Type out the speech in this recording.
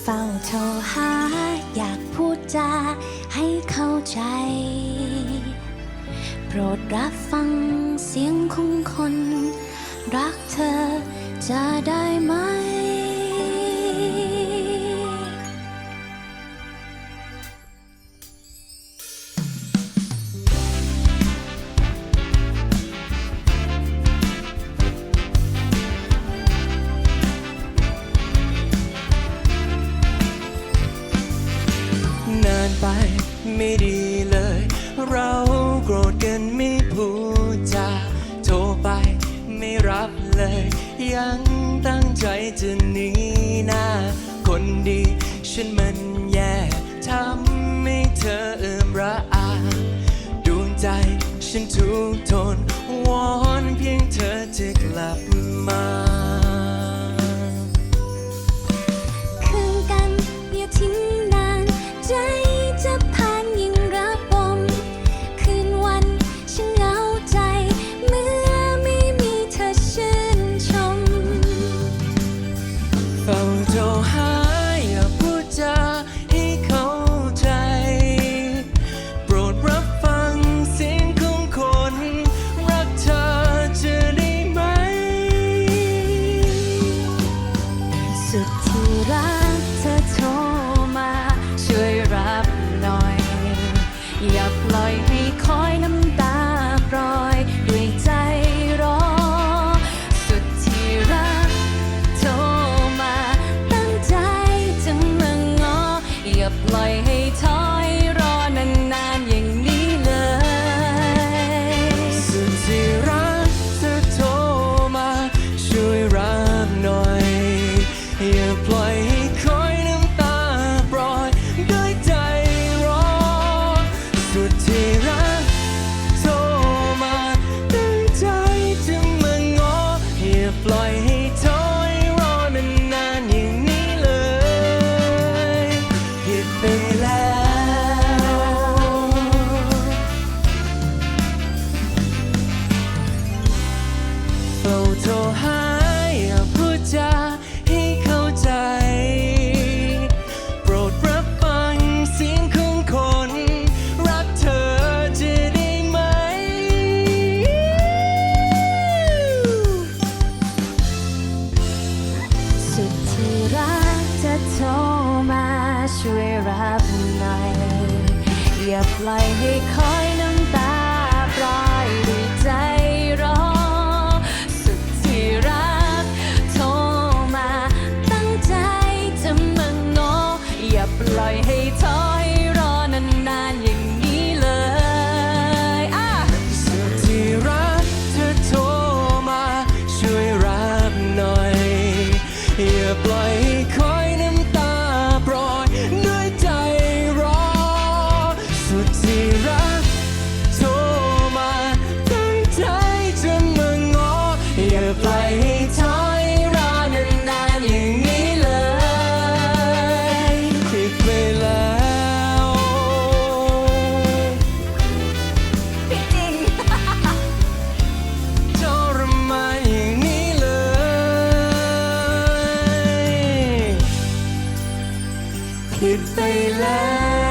เฝ้าโทรหา อยากพูดจาให้เข้าใจ โปรดรับฟังเสียงของคน รักเธอจะได้ไหม ไปไม่ดีเลย เราโกรธกันไม่พูดจาโทรไปไม่รับเลย ยังตั้งใจจะหนีหน้า คนดีฉันมันแย่ทำให้เธอเอิมระอาดวงใจฉันทุกทนวอนเพียงเธอจะกลับมา อย่าปล่อยให้ถอ โทรหาอย่าพูดจาให้เข้าใจ โปรดรับฟังเสียงของคน รักเธอจะได้ไหม สุดที่รักจะโทรมาช่วยรับหน่อยอย่าปล่อยให้คอยนาป ให้ ผิดไปแล้ว